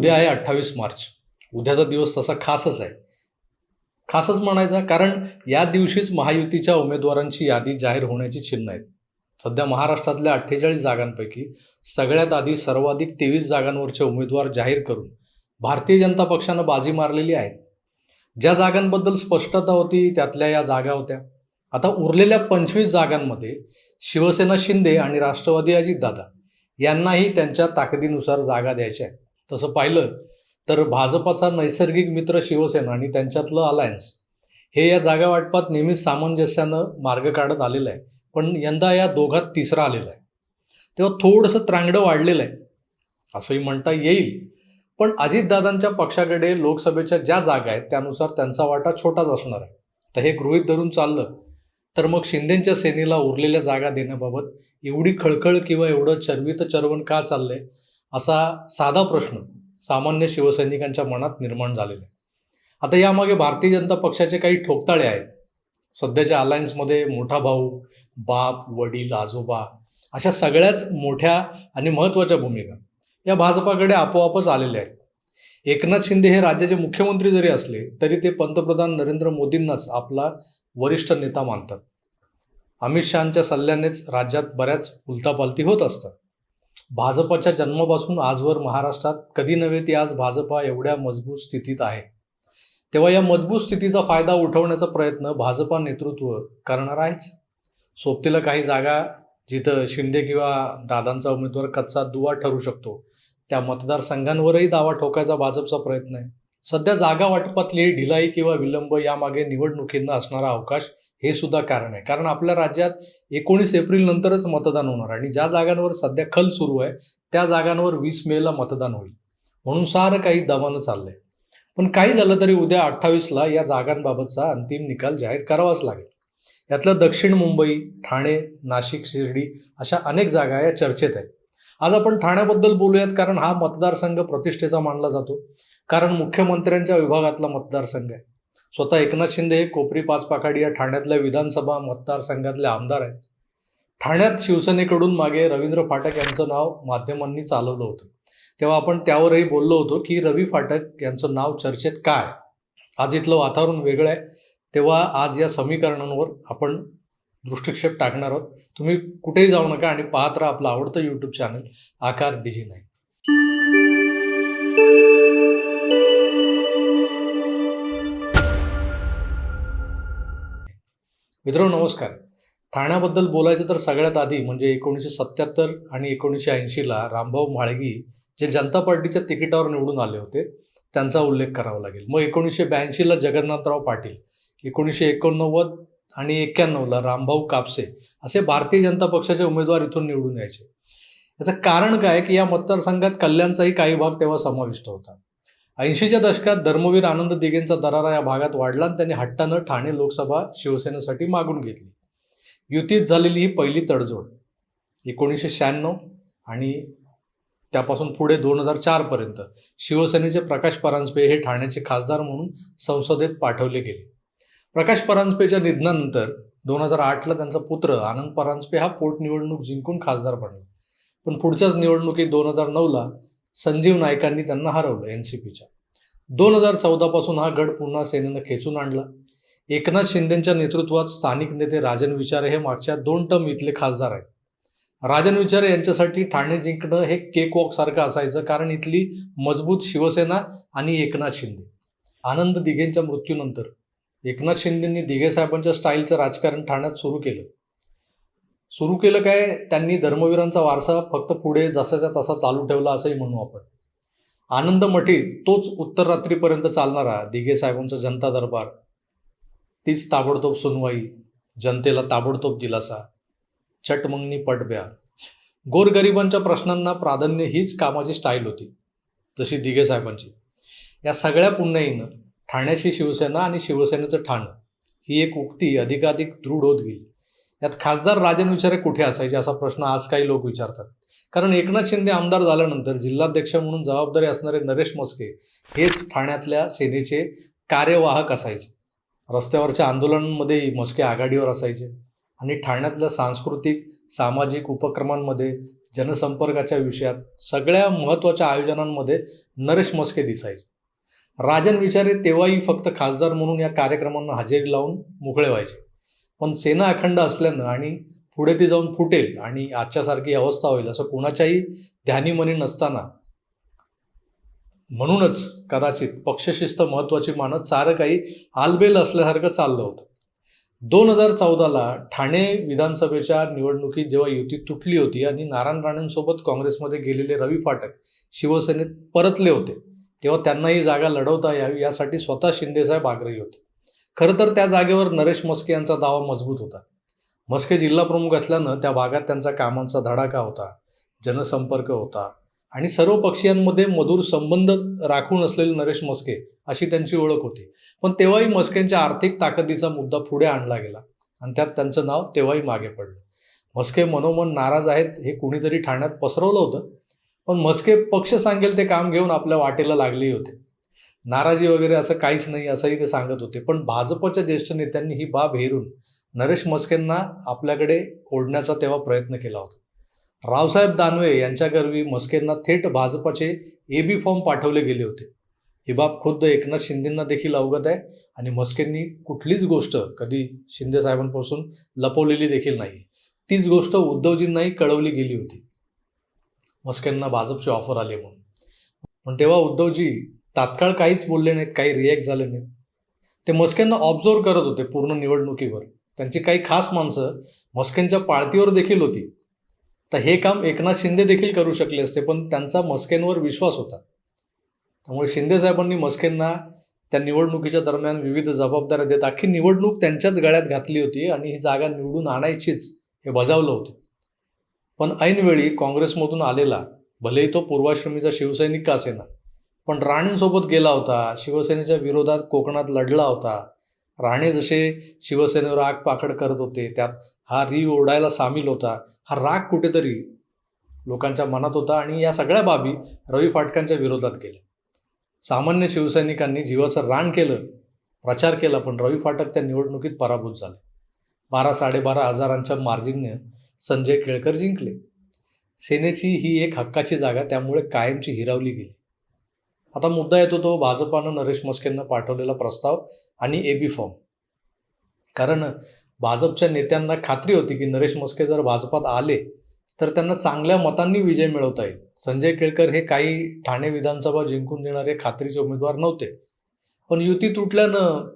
उद्या आहे अठ्ठावीस मार्च. उद्याचा दिवस तसा खासच आहे. खासच म्हणायचा कारण या दिवशीच महायुतीच्या उमेदवारांची यादी जाहीर होण्याची चिन्ह आहेत. सध्या महाराष्ट्रातल्या अठ्ठेचाळीस जागांपैकी सगळ्यात आधी सर्वाधिक तेवीस जागांवरचे उमेदवार जाहीर करून भारतीय जनता पक्षानं बाजी मारलेली आहे ज्या जागांबद्दल स्पष्टता होती त्यातल्या या जागा होत्या. आता उरलेल्या पंचवीस जागांमध्ये शिवसेना शिंदे आणि राष्ट्रवादी अजितदादा यांनाही त्यांच्या ताकदीनुसार जागा द्यायच्या आहेत. तसं पाहिलं तर भाजपाचा नैसर्गिक मित्र शिवसेना आणि त्यांच्यातलं अलायन्स हे या जागा वाटपात नेहमीच सामंजस्यानं मार्ग काढत आलेलं आहे. पण यंदा या दोघात तिसरा आलेला आहे. तेव्हा थोडंसं त्रांगडं वाढलेलं आहे. असंही म्हणता येईल. पण अजितदादांच्या पक्षाकडे लोकसभेच्या ज्या जागा आहेत त्यानुसार त्यांचा वाटा छोटाच असणार आहे. तर हे गृहीत धरून चाललं तर मग शिंदेच्या सेनेला उरलेल्या जागा देण्याबाबत एवढी खळखळ किंवा एवढं चरवित चरवण का चाललं आहे असा साधा प्रश्न सामान्य शिवसैनिकांच्या मनात निर्माण झालेला आहे. आता यामागे भारतीय जनता पक्षाचे काही ठोकताळे आहेत. सध्याच्या अलायन्समध्ये मोठा भाऊ बाप वडील आजोबा अशा सगळ्याच मोठ्या आणि महत्त्वाच्या भूमिका या भाजपाकडे आपोआपच आलेल्या आहेत. एकनाथ शिंदे हे राज्याचे मुख्यमंत्री जरी असले तरी ते पंतप्रधान नरेंद्र मोदींनाच आपला वरिष्ठ नेता मानतात. अमित शहाच्या सल्ल्यानेच राज्यात बऱ्याच उलतापालती होत असतात. भाजपाच्या जन्मापासून आजवर महाराष्ट्रात कधी नव्हे ती आज भाजपा एवढ्या मजबूत स्थितीत आहे. तेव्हा या मजबूत स्थितीचा फायदा उठवण्याचा प्रयत्न भाजपा नेतृत्व करणार आहेच. सोबतीला काही जागा जिथं शिंदे किंवा दादांचा उमेदवार कच्चा दुवा ठरू शकतो त्या मतदारसंघांवरही दावा ठोकायचा भाजपचा प्रयत्न आहे. सध्या जागा वाटपातली ढिलाई किंवा विलंब यामागे निवडणुकींना असणारा अवकाश हे सुद्धा कारण आहे. कारण आपल्या राज्यात एकोणीस एप्रिल नंतरच मतदान होणार आणि ज्या जागांवर सध्या खल सुरू आहे त्या जागांवर वीस मेला मतदान होईल. म्हणून सारं काही दमानं चाललंय. पण काही झालं तरी उद्या अठ्ठावीसला या जागांबाबतचा अंतिम निकाल जाहीर करावाच लागेल. यातलं दक्षिण मुंबई ठाणे नाशिक शिर्डी अशा अनेक जागा या चर्चेत आहेत. आज आपण ठाण्याबद्दल बोलूयात कारण हा मतदारसंघ प्रतिष्ठेचा मानला जातो. कारण मुख्यमंत्र्यांच्या विभागातला मतदारसंघ आहे. स्वतः एकनाथ शिंदे हे कोपरी पाचपाखाडी या ठाण्यातल्या विधानसभा मतदारसंघातले आमदार आहेत. ठाण्यात शिवसेनेकडून मागे रवींद्र फाटक यांचं नाव माध्यमांनी चालवलं होतं. तेव्हा आपण त्यावरही बोललो होतो की रवी फाटक यांचं नाव चर्चेत काय? आज इथलं वातावरण वेगळं आहे. तेव्हा आज या समीकरणांवर आपण दृष्टिक्षेप टाकणार आहोत. तुम्ही कुठेही जाऊ नका आणि पाहत राहा आपलं आवडतं यूट्यूब चॅनल आकार बिझी नाही मित्रांनो नमस्कार. ठाण्याबद्दल बोलायचं तर सगळ्यात आधी म्हणजे एकोणीसशे सत्याहत्तर आणि एकोणीसशे ऐंशीला रामभाऊ म्हाळगी जे जनता पार्टीच्या तिकिटावर निवडून आले होते त्यांचा उल्लेख करावा लागेल. मग एकोणीसशे ब्याऐंशीला जगन्नाथराव पाटील एकोणीसशे एकोणनव्वद आणि एक्क्याण्णवला रामभाऊ कापसे असे भारतीय जनता पक्षाचे उमेदवार इथून निवडून यायचे. याचं कारण काय की या मतदारसंघात कल्याणचाही काही भाग तेव्हा समाविष्ट होता. ऐंशीच्या दशकात धर्मवीर आनंद दिघेंचा दरारा या भागात वाढला आणि त्यांनी हट्टानं ठाणे लोकसभा शिवसेनेसाठी मागून घेतली. युतीत झालेली ही पहिली तडजोड एकोणीसशे शहाण्णव आणि त्यापासून पुढे दोन हजार चारपर्यंत शिवसेनेचे प्रकाश परांजपे हे ठाण्याचे खासदार म्हणून संसदेत पाठवले गेले. प्रकाश परांजपेच्या निधनानंतर दोन हजार आठला त्यांचा पुत्र आनंद परांजपे हा पोटनिवडणूक जिंकून खासदार बनला. पण पुढच्याच निवडणुकीत दोन हजार नऊला संजीव नायकांनी त्यांना हरवलं एन सी पीच्या दोन हजार चौदापासून हा गड पुन्हा सेनेनं खेचून आणला. एकनाथ शिंदेच्या नेतृत्वात स्थानिक नेते राजन विचारे हे मागच्या दोन टर्म इथले खासदार आहेत. राजन विचारे यांच्यासाठी ठाणे जिंकणं हे केक वॉक सारखं असायचं कारण इथली मजबूत शिवसेना आणि एकनाथ शिंदे. आनंद दिघेंच्या मृत्यूनंतर एकनाथ शिंदेंनी दिघे साहेबांच्या स्टाईलचं राजकारण ठाण्यात सुरू केलं. सुरू केलं काय? त्यांनी धर्मवीरांचा वारसा फक्त पुढे जसाच्या तसा चालू ठेवला असंही म्हणू आपण. आनंद मठी तोच उत्तर रात्रीपर्यंत चालणारा दिघे साहेबांचा जनता दरबार. तीच ताबडतोब सुनवाई जनतेला ताबडतोब दिलासा. चटमंगनी पटब्या. गोरगरिबांच्या प्रश्नांना प्राधान्य हीच कामाची स्टाईल होती जशी दिघे साहेबांची. या सगळ्या पुण्याईनं ठाण्याची शिवसेना आणि शिवसेनेचं ठाणं ही एक उक्ती अधिकाधिक दृढ होत गेली. यात खासदार राजन विचारे कुठे असायचे असा प्रश्न आज काही लोक विचारतात. कारण एकनाथ शिंदे आमदार झाल्यानंतर जिल्हाध्यक्ष म्हणून जबाबदारी असणारे नरेश मस्के हेच ठाण्यातल्या सेनेचे कार्यवाहक असायचे. रस्त्यावरच्या आंदोलनांमध्येही मस्के आघाडीवर असायचे. आणि ठाण्यातल्या सांस्कृतिक सामाजिक उपक्रमांमध्ये जनसंपर्काच्या विषयात सगळ्या महत्त्वाच्या आयोजनांमध्ये नरेश मस्के दिसायचे. राजन विचारे तेव्हाही फक्त खासदार म्हणून या कार्यक्रमांना हजेरी लावून मोकळे व्हायचे. पण सेना अखंड असल्यानं आणि पुढे ती जाऊन फुटेल आणि आजच्यासारखी अवस्था होईल असं कोणाच्याही ध्यानीमनी नसताना. म्हणूनच कदाचित पक्षशिस्त महत्त्वाची मानत सारं काही आलबेल असल्यासारखं चाललं होतं. दोन हजार चौदाला ठाणे विधानसभेच्या निवडणुकीत जेव्हा युती तुटली होती आणि नारायण राणेंसोबत काँग्रेसमध्ये गेलेले रवी फाटक शिवसेनेत परतले होते तेव्हा त्यांना ही जागा लढवता यावी यासाठी स्वतः शिंदेसाहेब आग्रही होते. खरं तर त्या जागेवर नरेश मस्के यांचा दावा मजबूत होता. मस्के जिल्हा प्रमुख असल्यानं त्या भागात त्यांचा कामांचा धडाका होता जनसंपर्क होता आणि सर्व पक्षीयांमध्ये मधुर संबंध राखून असलेले नरेश मस्के अशी त्यांची ओळख होती. पण तेव्हाही मस्केंच्या आर्थिक ताकदीचा मुद्दा पुढे आणला गेला आणि त्यात त्यांचं नाव तेव्हाही मागे पडलं. मस्के मनोमन नाराज आहेत हे कुणीतरी ठाण्यात पसरवलं होतं. पण मस्के पक्ष सांगेल ते काम घेऊन आपल्या वाटेला लागलेही होते. नाराजी वगैरे असं काहीच नाही असंही ते सांगत होते. पण भाजपच्या ज्येष्ठ नेत्यांनी ही बाब हेरून नरेश मस्केंना आपल्याकडे ओढण्याचा तेव्हा प्रयत्न केला होता. रावसाहेब दानवे यांच्या गर्वी मस्केंना थेट भाजपाचे ए बी फॉर्म पाठवले गेले होते. ही बाब खुद्द एकनाथ शिंदेंना देखील अवगत आहे आणि मस्केंनी कुठलीच गोष्ट कधी शिंदे साहेबांपासून लपवलेली देखील नाही. तीच गोष्ट उद्धवजींनाही कळवली गेली होती. मस्केंना भाजपची ऑफर आली म्हणून. पण तेव्हा उद्धवजी तात्काळ काहीच बोलले नाहीत काही रिॲक्ट झाले नाहीत. ते मस्केंना ऑब्झर्व करत होते पूर्ण निवडणुकीवर. त्यांची काही खास माणसं मस्केंच्या पाळतीवर देखील होती. तर हे काम एकनाथ शिंदे देखील करू शकले असते पण त्यांचा मस्केंवर विश्वास होता. त्यामुळे शिंदे साहेबांनी मस्केंना त्या निवडणुकीच्या दरम्यान विविध जबाबदाऱ्या देत अख्खी निवडणूक त्यांच्याच गळ्यात घातली होती आणि ही जागा निवडून आणायचीच हे बजावलं होतं. पण ऐनवेळी काँग्रेसमधून आलेला भलेही तो पूर्वाश्रमीचा शिवसैनिक का असेना पण राणेंसोबत गेला होता. शिवसेनेच्या विरोधात कोकणात लढला होता. राणे जसे शिवसेनेवर आग पाकड करत होते त्यात हा री ओढायला सामील होता. हा राग कुठेतरी लोकांच्या मनात होता आणि या सगळ्या बाबी रवी फाटकांच्या विरोधात गेल्या. सामान्य शिवसैनिकांनी जीवाचं रान केलं प्रचार केला पण रवी फाटक त्या निवडणुकीत पराभूत झाले. बारा साडेबारा हजारांच्या मार्जिनने संजय केळकर जिंकले. सेनेची ही एक हक्काची जागा त्यामुळे कायमची हिरावली गेली. आता मुद्दा येतो तो भाजपानं नरेश मस्केंना पाठवलेला प्रस्ताव आणि ए बी फॉर्म कारण भाजपच्या नेत्यांना खात्री होती की नरेश मस्के जर भाजपात आले तर त्यांना चांगल्या मतांनी विजय मिळवता येईल. संजय केळकर हे काही ठाणे विधानसभा जिंकून देणारे खात्रीचे उमेदवार नव्हते. पण युती तुटल्यानं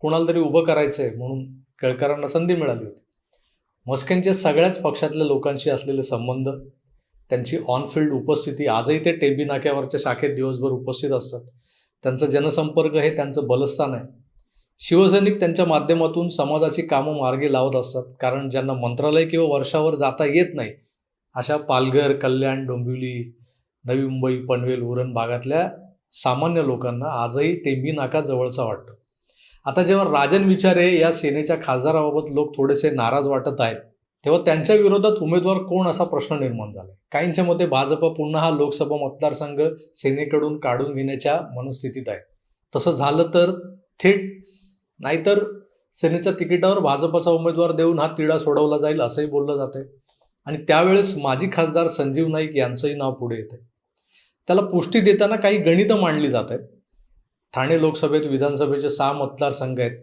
कोणाला तरी उभं करायचं आहे म्हणून केळकरांना संधी मिळाली होती. मस्केंचे सगळ्याच पक्षातल्या लोकांशी असलेले संबंध त्यांची ऑनफिल्ड उपस्थिती आजही ते टेबी नाक्यावरच्या शाखेत दिवसभर उपस्थित असतात. त्यांचा जनसंपर्क हे त्यांचं बलस्थान आहे. शिवसैनिक त्यांच्या माध्यमातून समाजाची कामं मार्गी लावत असतात. कारण ज्यांना मंत्रालय किंवा वर्षावर जाता येत नाही अशा पालघर कल्याण डोंबिवली नवी मुंबई पनवेल उरण भागातल्या सामान्य लोकांना आजही टेंबी नाका जवळचा वाटतो. आता जेव्हा राजन विचारे या सेनेच्या खासदाराबाबत लोक थोडेसे नाराज वाटत आहेत तेव्हा त्यांच्या विरोधात उमेदवार कोण असा प्रश्न निर्माण झाला काहींच्या मते भाजप पुन्हा हा लोकसभा मतदारसंघ सेनेकडून काढून घेण्याच्या मनस्थितीत आहे. तसं झालं तर थेट नाहीतर सेनेच्या तिकिटावर भाजपचा उमेदवार देऊन हा तिढा सोडवला जाईल असंही बोललं जाते आणि त्यावेळेस माजी खासदार संजीव नाईक यांचंही नाव पुढे येते त्याला पुष्टी देताना काही गणितं मांडली जात आहेत ठाणे लोकसभेत विधानसभेचे सहा मतदारसंघ आहेत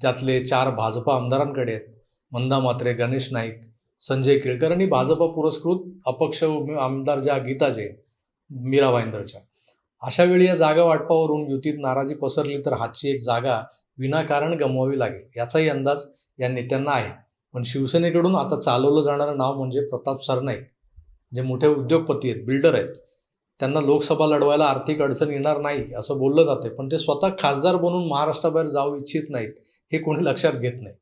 ज्यातले चार भाजपा आमदारांकडे आहेत. मंदा मात्रे गणेश नाईक संजय केळकर आणि भाजपा पुरस्कृत अपक्ष आमदार ज्या गीता जैन मीरा भाईंदरच्या. अशा वेळी या जागा वाटपावरून युतीत नाराजी पसरली तर हातची एक जागा विनाकारण गमवावी लागेल याचाही अंदाज या नेत्यांना आहे. पण शिवसेनेकडून आता चालवलं जाणारं नाव म्हणजे प्रताप सरनाईक जे मोठे उद्योगपती आहेत बिल्डर आहेत. त्यांना लोकसभा लढवायला आर्थिक अडचण येणार नाही असं बोललं जाते पण ते स्वतः खासदार बनून महाराष्ट्राबाहेर जाऊ इच्छित नाहीत हे कोणी लक्षात घेत नाही.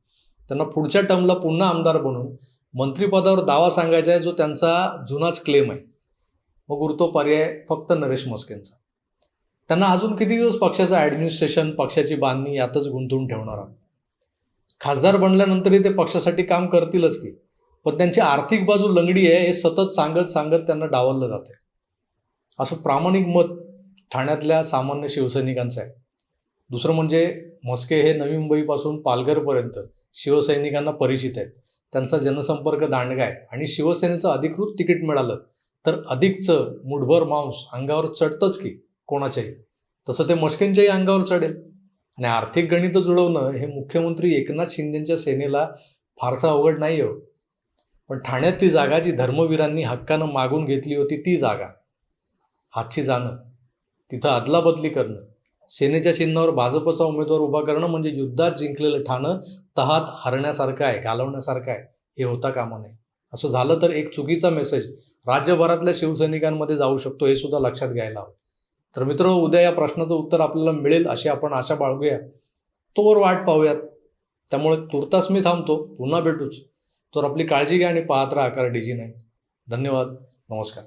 त्यांना पुढच्या टर्मला पुन्हा आमदार बनून मंत्रिपदावर दावा सांगायचा आहे जो त्यांचा जुनाच क्लेम आहे. मग उरतो पर्याय फक्त नरेश मस्केंचा. त्यांना अजून किती दिवस पक्षाचं ॲडमिनिस्ट्रेशन पक्षाची बांधणी यातच गुंतवून ठेवणार आहोत? खासदार बनल्यानंतरही ते पक्षासाठी काम करतीलच की पण त्यांची आर्थिक बाजू लंगडी आहे हे सतत सांगत सांगत त्यांना डावललं जाते असं प्रामाणिक मत ठाण्यातल्या सामान्य शिवसैनिकांचं आहे. दुसरं म्हणजे मस्के हे नवी मुंबईपासून पालघरपर्यंत शिवसैनिकांना परिचित आहेत. त्यांचा जनसंपर्क दांडगा आहे. आणि शिवसेनेचं अधिकृत तिकीट मिळालं तर अधिकचं मुठभर मांस अंगावर चढतंच की कोणाच्याही. तसं ते मस्किनच्याही अंगावर चढेल. आणि आर्थिक गणितं जुळवणं हे मुख्यमंत्री एकनाथ शिंदेच्या सेनेला फारसा अवघड नाही हो. पण ठाण्यातली जागा जी धर्मवीरांनी हक्कानं मागून घेतली होती ती जागा. हातची जाणं. तिथं अदलाबदली करणं. सेनेच्या चिन्हावर भाजपचा उमेदवार उभा करणं म्हणजे युद्धात जिंकलेलं ठाणं तहात हरण्यासारखं आहे घालवण्यासारखं आहे हे होता कामा नये. असं झालं तर एक चुकीचा मेसेज राज्यभरातल्या शिवसैनिकांमध्ये जाऊ शकतो हे सुद्धा लक्षात घ्यायला हवं. तर मित्र उद्या या प्रश्नाचं उत्तर आपल्याला मिळेल अशी आपण आशा बाळगूया. तोवर वाट पाहूयात. त्यामुळे तुर्तास मी थांबतो पुन्हा भेटूच. तर आपली काळजी घ्या आणि पाहत राहा आकार डीजी नाही धन्यवाद. नमस्कार.